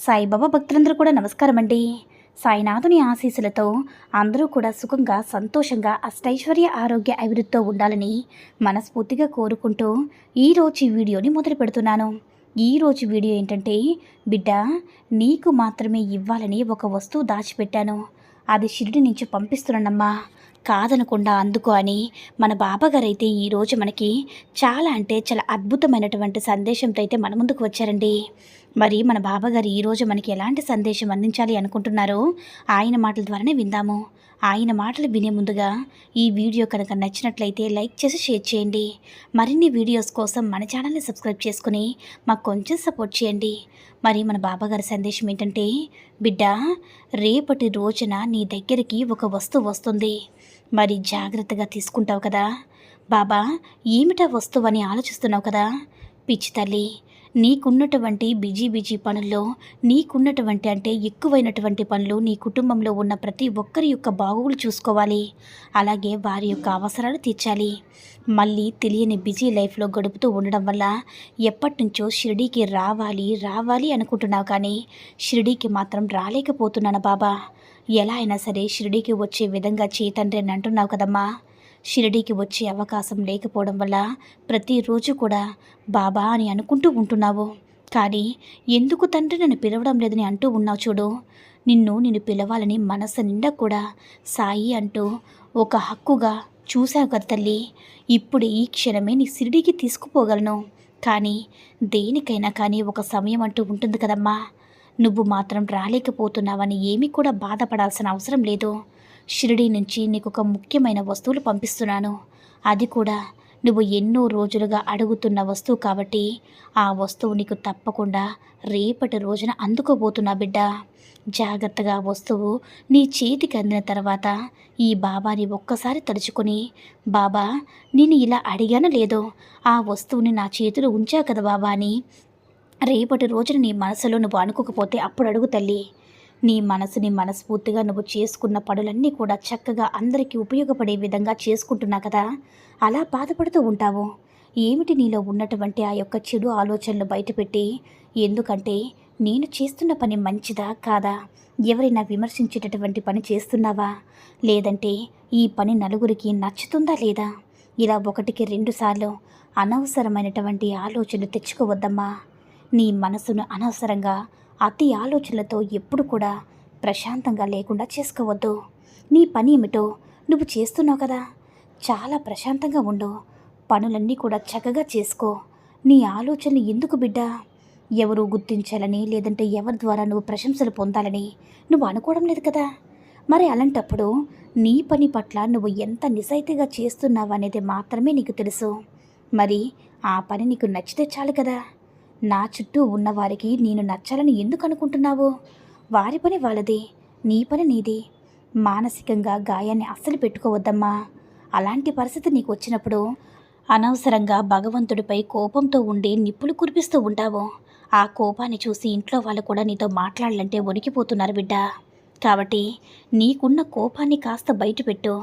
సాయిబాబా భక్తులందరూ కూడా నమస్కారం అండి సాయినాథుని ఆశీస్సులతో అందరూ కూడా సుఖంగా సంతోషంగా అష్టైశ్వర్య ఆరోగ్య అభివృద్ధితో ఉండాలని మనస్ఫూర్తిగా కోరుకుంటూ ఈరోజు ఈ వీడియోని మొదలు పెడుతున్నాను. ఈరోజు వీడియో ఏంటంటే బిడ్డ నీకు మాత్రమే ఇవ్వాలని ఒక వస్తువు దాచిపెట్టాను. అది షిరిడి నుంచి పంపిస్తున్నానమ్మా. కాదనకుండా అందుకో అని మన బాబాగారు అయితే ఈరోజు మనకి చాలా అంటే చాలా అద్భుతమైనటువంటి సందేశంతో అయితే మన ముందుకు వచ్చారండి. మరి మన బాబాగారు ఈరోజు మనకి ఎలాంటి సందేశం అందించాలి అనుకుంటున్నారో ఆయన మాటల ద్వారానే విందాము. ఆయన మాటలు వినే ముందుగా ఈ వీడియో కనుక నచ్చినట్లయితే లైక్ చేసి షేర్ చేయండి. మరిన్ని వీడియోస్ కోసం మన ఛానల్ని సబ్స్క్రైబ్ చేసుకుని మాకు కొంచెం సపోర్ట్ చేయండి. మరి మన బాబాగారి సందేశం ఏంటంటే బిడ్డ రేపటి రోజున నీ దగ్గరికి ఒక వస్తువు వస్తుంది. మరి జాగ్రత్తగా తీసుకుంటావు కదా. బాబా ఏమిటా వస్తువు అని ఆలోచిస్తున్నావు కదా. పిచ్చి తల్లి నీకున్నటువంటి బిజీ బిజీ పనుల్లో నీకున్నటువంటి అంటే ఎక్కువైనటువంటి పనులు నీ కుటుంబంలో ఉన్న ప్రతి ఒక్కరి యొక్క బాగోగులు చూసుకోవాలి. అలాగే వారి యొక్క అవసరాలు తీర్చాలి. మళ్ళీ తెలియని బిజీ లైఫ్లో గడుపుతూ ఉండడం వల్ల ఎప్పటి నుంచో షిరిడీకి రావాలి రావాలి అనుకుంటున్నావు కానీ షిరిడీకి మాత్రం రాలేకపోతున్నాను బాబా. ఎలా అయినా సరే షిరిడీకి వచ్చే విధంగా చేతండ్రి అని అంటున్నావు కదమ్మా. షిరిడీకి వచ్చే అవకాశం లేకపోవడం వల్ల ప్రతిరోజు కూడా బాబా అని అనుకుంటూ ఉంటున్నావు. కానీ ఎందుకు తండ్రి నన్ను పిలవడం లేదని అంటూ ఉన్నావు చూడు. నిన్ను నిన్ను పిలవాలని మనసు నిండా కూడా సాయి అంటూ ఒక హక్కుగా చూశావు కదా తల్లి. ఇప్పుడు ఈ క్షణమే నీ షిరిడీకి తీసుకుపోగలను. కానీ దేనికైనా కానీ ఒక సమయం అంటూ ఉంటుంది కదమ్మా. నువ్వు మాత్రం రాలేకపోతున్నావని ఏమీ కూడా బాధపడాల్సిన అవసరం లేదు. షిరిడీ నుంచి నీకు ఒక ముఖ్యమైన వస్తువులు పంపిస్తున్నాను. అది కూడా నువ్వు ఎన్నో రోజులుగా అడుగుతున్న వస్తువు కాబట్టి ఆ వస్తువు నీకు తప్పకుండా రేపటి రోజున అందుకోబోతున్నా బిడ్డ. జాగ్రత్తగా వస్తువు నీ చేతికి అందిన తర్వాత ఈ బాబాని ఒక్కసారి తలుచుకొని బాబా నేను ఇలా అడిగాను లేదో? ఆ వస్తువుని నా చేతిలో ఉంచా కదా బాబా అని రేపటి రోజున నీ మనసులో నువ్వు అనుకోకపోతే అప్పుడు అడుగు తల్లి. నీ మనసుని మనస్ఫూర్తిగా నువ్వు చేసుకున్న పనులన్నీ కూడా చక్కగా అందరికీ ఉపయోగపడే విధంగా చేసుకుంటున్నా కదా? అలా బాధపడుతూ ఉంటావు. ఏమిటి నీలో ఉన్నటువంటి ఆ యొక్క చెడు ఆలోచనలు బయటపెట్టి? ఎందుకంటే నేను చేస్తున్న పని మంచిదా కాదా? ఎవరైనా విమర్శించేటటువంటి పని చేస్తున్నావా? లేదంటే ఈ పని నలుగురికి నచ్చుతుందా లేదా? ఇలా ఒకటికి రెండుసార్లు అనవసరమైనటువంటి ఆలోచనలు తెచ్చుకోవద్దమ్మా. నీ మనసును అనవసరంగా అతి ఆలోచనలతో ఎప్పుడు కూడా ప్రశాంతంగా లేకుండా చేసుకోవద్దు. నీ పని ఏమిటో నువ్వు చేస్తున్నావు కదా. చాలా ప్రశాంతంగా ఉండు. పనులన్నీ కూడా చక్కగా చేసుకో. నీ ఆలోచనలు ఎందుకు బిడ్డ? ఎవరు గుర్తించాలని లేదంటే ఎవరి ద్వారా నువ్వు ప్రశంసలు పొందాలని నువ్వు అనుకోవడం లేదు కదా. మరి అలాంటప్పుడు నీ పని పట్ల నువ్వు ఎంత నిజాయితీగా చేస్తున్నావు అనేది మాత్రమే నీకు తెలుసు. మరి ఆ పని నీకు నచ్చితే చాలు కదా. నా చుట్టూ ఉన్నవారికి నేను నచ్చాలని ఎందుకు అనుకుంటున్నావు? వారి పని వాళ్ళది నీ పని నీది. మానసికంగా గాయాన్ని అస్సలు పెట్టుకోవద్దమ్మా. అలాంటి పరిస్థితి నీకు వచ్చినప్పుడు అనవసరంగా భగవంతుడిపై కోపంతో ఉండి నిప్పులు కురిపిస్తూ ఉంటావు. ఆ కోపాన్ని చూసి ఇంట్లో వాళ్ళు కూడా నీతో మాట్లాడాలంటే వణికిపోతున్నారు బిడ్డ. కాబట్టి నీకున్న కోపాన్ని కాస్త బయటపెట్టు.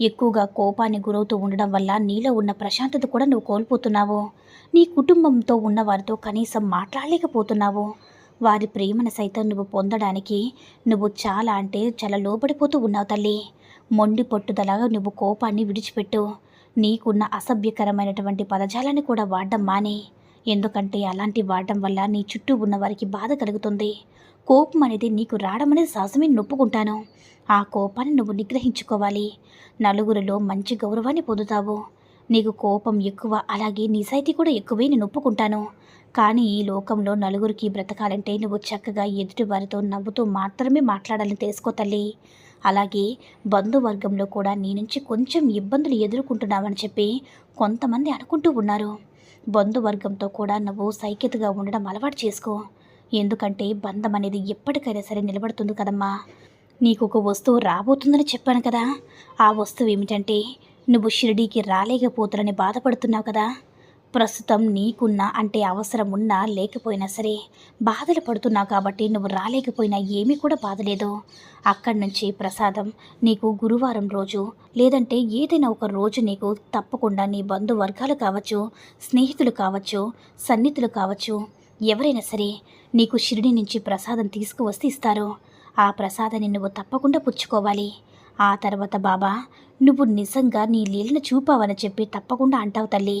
ఎక్కువగా కోపాన్ని గురవుతూ ఉండడం వల్ల నీలో ఉన్న ప్రశాంతత కూడా నువ్వు కోల్పోతున్నావు. నీ కుటుంబంతో ఉన్న వారితో కనీసం మాట్లాడలేకపోతున్నావు. వారి ప్రేమను సైతం నువ్వు పొందడానికి నువ్వు చాలా అంటే చాలా లోబడిపోతూ ఉన్నావు తల్లి. మొండి పట్టుదలగా నువ్వు కోపాన్ని విడిచిపెట్టు. నీకున్న అసభ్యకరమైనటువంటి పదజాలాన్ని కూడా వాడడం మానే. ఎందుకంటే అలాంటి వాడడం వల్ల నీ చుట్టూ ఉన్న వారికి బాధ కలుగుతుంది. కోపం అనేది నీకు రావడం అనేది సహజమే నొప్పుకుంటాను. ఆ కోపాన్ని నువ్వు నిగ్రహించుకోవాలి. నలుగురిలో మంచి గౌరవాన్ని పొందుతావు. నీకు కోపం ఎక్కువ అలాగే నిజాయితీ కూడా ఎక్కువే నేను ఒప్పుకుంటాను. కానీ ఈ లోకంలో నలుగురికి బ్రతకాలంటే నువ్వు చక్కగా ఎదుటి వారితో నవ్వుతూ మాత్రమే మాట్లాడాలని తెలుసుకో తల్లి. అలాగే బంధువర్గంలో కూడా నీ నుంచి కొంచెం ఇబ్బందులు ఎదుర్కొంటున్నావని చెప్పి కొంతమంది అనుకుంటూ ఉన్నారు. బంధువర్గంతో కూడా నువ్వు సైక్యతగా ఉండడం అలవాటు చేసుకో. ఎందుకంటే బంధం అనేది ఎప్పటికైనా సరే నిలబడుతుంది కదమ్మా. నీకు ఒక వస్తువు రాబోతుందని చెప్పాను కదా. ఆ వస్తువు ఏమిటంటే నువ్వు షిరిడీకి రాలేకపోతులని బాధపడుతున్నావు కదా. ప్రస్తుతం నీకున్న అంటే అవసరం ఉన్నా లేకపోయినా సరే బాధలు పడుతున్నావు కాబట్టి నువ్వు రాలేకపోయినా ఏమీ కూడా బాధలేదు. అక్కడి నుంచి ప్రసాదం నీకు గురువారం రోజు లేదంటే ఏదైనా ఒక రోజు నీకు తప్పకుండా నీ బంధువర్గాలు కావచ్చు స్నేహితులు కావచ్చు సన్నిహితులు కావచ్చు ఎవరైనా సరే నీకు షిరిడి నుంచి ప్రసాదం తీసుకువస్తే ఇస్తారు. ఆ ప్రసాదాన్ని నువ్వు తప్పకుండా పుచ్చుకోవాలి. ఆ తర్వాత బాబా నువ్వు నిజంగా నీ లీలను చూపావని చెప్పి తప్పకుండా అంటావు తల్లి.